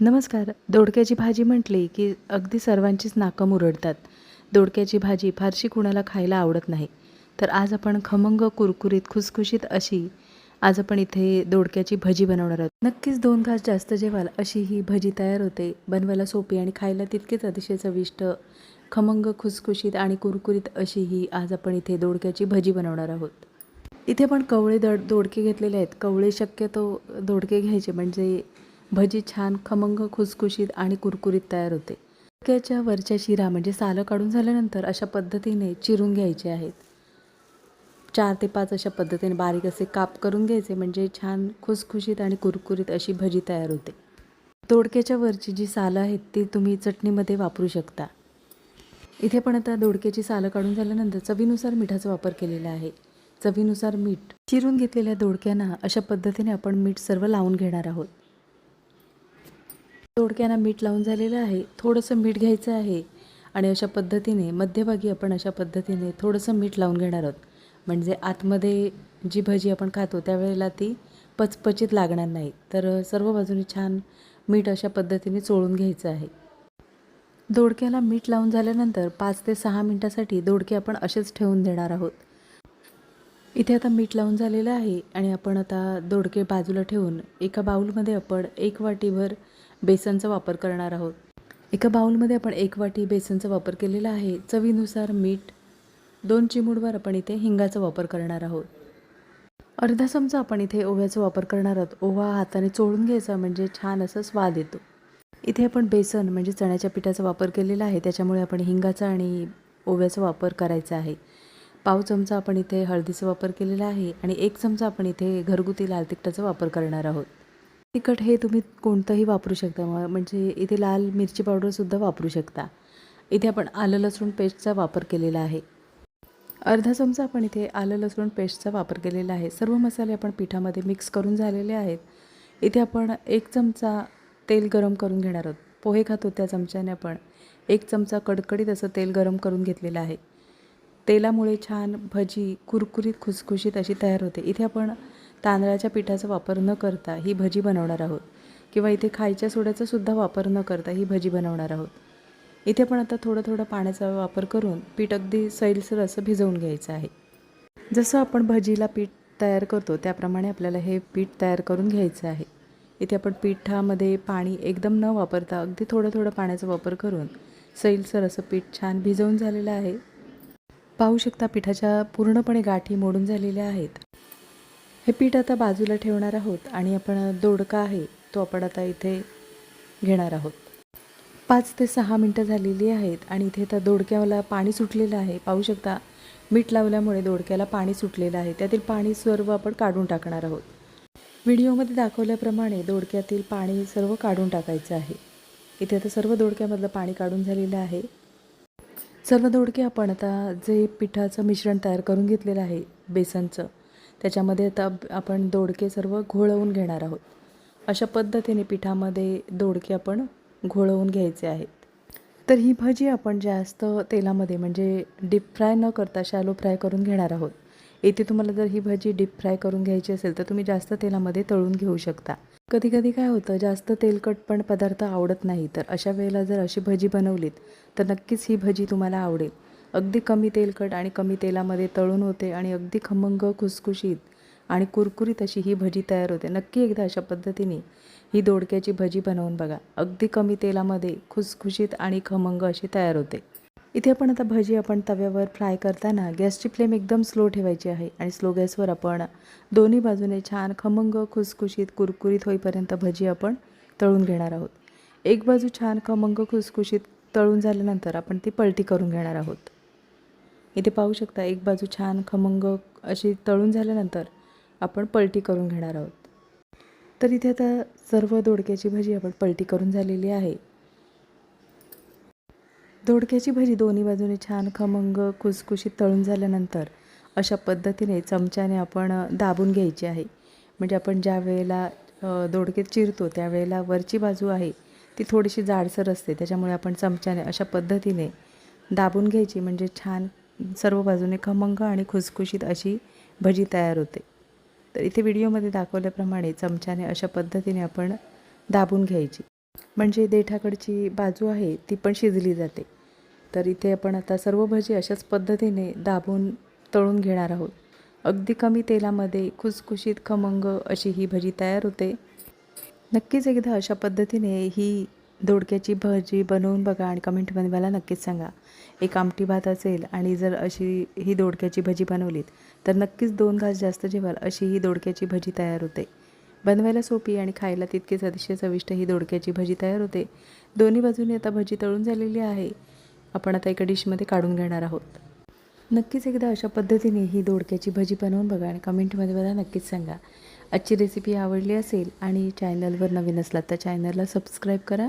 नमस्कार. दोडक्याची भाजी म्हटली की अगदी सर्वांचीच नाकं मुरडतात. दोडक्याची भाजी फारशी कुणाला खायला आवडत नाही. तर आज आपण खमंग कुरकुरीत खुसखुशीत अशी आज आपण इथे दोडक्याची भजी बनवणार आहोत. नक्कीच दोन घास जास्त जेवाल अशी ही भजी तयार होते. बनवायला सोपी आणि खायला तितकेच अतिशय चविष्ट खमंग खुसखुशीत आणि कुरकुरीत अशी ही आज आपण इथे दोडक्याची भजी बनवणार आहोत. इथे पण कवळे दड दोडके घेतलेले आहेत. कवळे शक्यतो दोडके घ्यायचे म्हणजे भजी छान खमंग खुसखुशीत आणि कुरकुरीत तयार होते. दोडक्याच्या वरच्या शिरा म्हणजे सालं काढून झाल्यानंतर अशा पद्धतीने चिरून घ्यायचे आहेत. चार ते पाच अशा पद्धतीने बारीक असे काप करून घ्यायचे म्हणजे छान खुसखुशीत आणि कुरकुरीत अशी भजी तयार होते. दोडक्याच्या वरची जी सालं आहेत ती तुम्ही चटणीमध्ये वापरू शकता. इथे पण आता दोडक्याची सालं काढून झाल्यानंतर चवीनुसार मिठाचा वापर केलेला आहे. चवीनुसार मीठ. चिरून घेतलेल्या दोडक्यांना अशा पद्धतीने आपण मीठ सर्व लावून घेणार आहोत. दोडक्यांना मीठ लावून झालेलं आहे. थोडंसं मीठ घ्यायचं आहे. आणि अशा पद्धतीने मध्यभागी आपण अशा पद्धतीने थोडंसं मीठ लावून घेणार आहोत. म्हणजे आतमध्ये जी भजी आपण खातो त्यावेळेला ती पचपचीत लागणार नाही. तर सर्व बाजूने छान मीठ अशा पद्धतीने चोळून घ्यायचं आहे. दोडक्याला मीठ लावून झाल्यानंतर पाच ते सहा मिनटासाठी दोडके आपण असेच ठेवून देणार आहोत. इथे आता मीठ लावून झालेलं आहे आणि आपण आता दोडके बाजूला ठेवून एका बाऊलमध्ये आपण एक वाटीभर बेसनचा वापर करणार आहोत. एका बाऊलमध्ये आपण एक वाटी बेसनचा वापर केलेला आहे. चवीनुसार मीठ दोन चिमूडवर आपण इथे हिंगाचा वापर करणार आहोत. अर्धा चमचा आपण इथे ओव्याचा वापर करणार आहोत. ओवा हाताने चोळून घ्यायचा म्हणजे छान असं स्वाद येतो. इथे आपण बेसन म्हणजे चण्याच्या पिठाचा वापर केलेला आहे. त्याच्यामुळे आपण हिंगाचा आणि ओव्याचा वापर करायचा आहे. पाव चमचा आपण इथे हळदीचा वापर केलेला आहे आणि एक चमचा आपण इथे घरगुती लाल तिखटाचा वापर करणार आहोत. तिखट हे तुम्ही कोणतंही वापरू शकता. म- म्हणजे इथे लाल मिरची पावडरसुद्धा वापरू शकता. इथे आपण आलं लसूण पेस्टचा वापर केलेला आहे. अर्धा चमचा आपण इथे आलं लसूण पेस्टचा वापर केलेला आहे. सर्व मसाले आपण पिठामध्ये मिक्स करून झालेले आहेत. इथे आपण एक चमचा तेल गरम करून घेणार आहोत. पोहे खातो त्या चमच्याने आपण एक चमचा कडकडीत असं तेल गरम करून घेतलेलं आहे. तेलामुळे छान भजी कुरकुरीत खुसखुशीत अशी तयार होते. इथे आपण तांदळाच्या पिठाचा वापर न करता ही भजी बनवणार आहोत. किंवा इथे खायच्या सोड्याचा सुद्धा वापर न करता ही भजी बनवणार आहोत. इथे पण आता थोडं थोडं पाण्याचा वापर करून पीठ अगदी सैलसर असं भिजवून घ्यायचं आहे. जसं आपण भजीला पीठ तयार करतो त्याप्रमाणे आपल्याला हे पीठ तयार करून घ्यायचं आहे. इथे आपण पिठामध्ये पाणी एकदम न वापरता अगदी थोडं थोडं पाण्याचा वापर करून सैलसर असं पीठ छान भिजवून झालेलं आहे. पाहू शकता पिठाच्या पूर्णपणे गाठी मोडून झालेल्या आहेत. हे पीठ आता बाजूला ठेवणार आहोत आणि आपण दोडका आहे तो आपण आता इथे घेणार आहोत. पाच ते सहा मिनटं झालेली आहेत आणि इथे आता दोडक्याला पाणी सुटलेलं आहे. पाहू शकता मीठ लावल्यामुळे दोडक्याला पाणी सुटलेलं आहे. त्यातील पाणी सर्व आपण काढून टाकणार आहोत. व्हिडिओमध्ये दाखवल्याप्रमाणे दोडक्यातील पाणी सर्व काढून टाकायचं आहे. इथे आता सर्व दोडक्यामधलं पाणी काढून झालेलं आहे. सर्व दोडके आपण आता जे पिठाचं मिश्रण तयार करून घेतलेलं आहे बेसनचं त्याच्यामध्ये आता आपण दोडके सर्व घोळवून घेणार आहोत. अशा पद्धतीने पिठामध्ये दोडके आपण घोळवून घ्यायचे आहेत. तर ही भजी आपण जास्त तेलामध्ये म्हणजे डीप फ्राय न करता शॅलो फ्राय करून घेणार आहोत. इथे तुम्हाला जर ही भजी डीप फ्राय करून घ्यायची असेल तर तुम्ही जास्त तेलामध्ये तळून घेऊ शकता. कधी कधी काय होतं जास्त तेलकट पण पदार्थ आवडत नाही. तर अशा वेळेला जर अशी भजी बनवलीत तर नक्कीच ही भजी तुम्हाला आवडेल. अगदी कमी तेलकट आणि कमी तेलामध्ये तळून होते आणि अगदी खमंग खुसखुशीत आणि कुरकुरीत अशी ही भजी तयार होते. नक्की एकदा अशा पद्धतीने ही दोडक्याची भजी बनवून बघा. अगदी कमी तेलामध्ये खुसखुशीत आणि खमंग अशी तयार होते. इथे आपण आता भजी आपण तव्यावर फ्राय करताना गॅसची फ्लेम एकदम स्लो ठेवायची आहे आणि स्लो गॅसवर आपण दोन्ही बाजूने छान खमंग खुसखुशीत कुरकुरीत होईपर्यंत भजी आपण तळून घेणार आहोत. एक बाजू छान खमंग खुसखुशीत तळून झाल्यानंतर आपण ती पलटी करून घेणार आहोत. इथे पाहू शकता एक बाजू छान खमंग अशी तळून झाल्यानंतर आपण पलटी करून घेणार आहोत. तर इथे आता सर्व दोडक्याची भजी आपण पलटी करून झालेली आहे. दोडक्याची भजी दोन्ही बाजूने छान खमंग खुसखुशीत तळून झाल्यानंतर अशा पद्धतीने चमच्याने आपण दाबून घ्यायची आहे. म्हणजे आपण ज्या वेळेला दोडके चिरतो त्यावेळेला वरची बाजू आहे ती थोडीशी जाडसर असते. त्याच्यामुळे आपण चमच्याने अशा पद्धतीने दाबून घ्यायची. म्हणजे छान सर्व बाजूने खमंग आणि खुसखुशीत अशी भजी तयार होते. तर इथे व्हिडिओमध्ये दाखवल्याप्रमाणे चमच्याने अशा पद्धतीने आपण दाबून घ्यायची. म्हणजे देठाकडची बाजू आहे ती पण शिजली जाते. तर इथे आपण आता सर्व भजी अशाच पद्धतीने दाबून तळून घेणार आहोत. अगदी कमी तेलामध्ये खुसखुशीत खमंग अशी ही भजी तयार होते. नक्कीच एकदा अशा पद्धतीने ही दोडक्याची भजी बनवून बघा आणि कमेंटमध्ये मला नक्कीच सांगा. एक आमटी भात असेल आणि जर अशी ही दोडक्याची भजी बनवलीत तर नक्कीच दोन घास जास्त जेवाल अशी ही दोडक्याची भजी तयार होते. बनवायला सोपी आणि खायला तितकीच अतिशय चविष्ट ही दोडक्याची भजी तयार होते. दोन्ही बाजूने आता भजी तळून झालेली आहे. आपण आता एका डिशमध्ये काढून घेणार आहोत. नक्कीच एकदा अशा पद्धतीने ही दोडक्याची भजी बनवून बघा आणि कमेंटमध्ये मला नक्कीच सांगा. आजची रेसिपी आवडली असेल आणि चॅनलवर नवीन असलात तर चॅनलला सबस्क्राईब करा.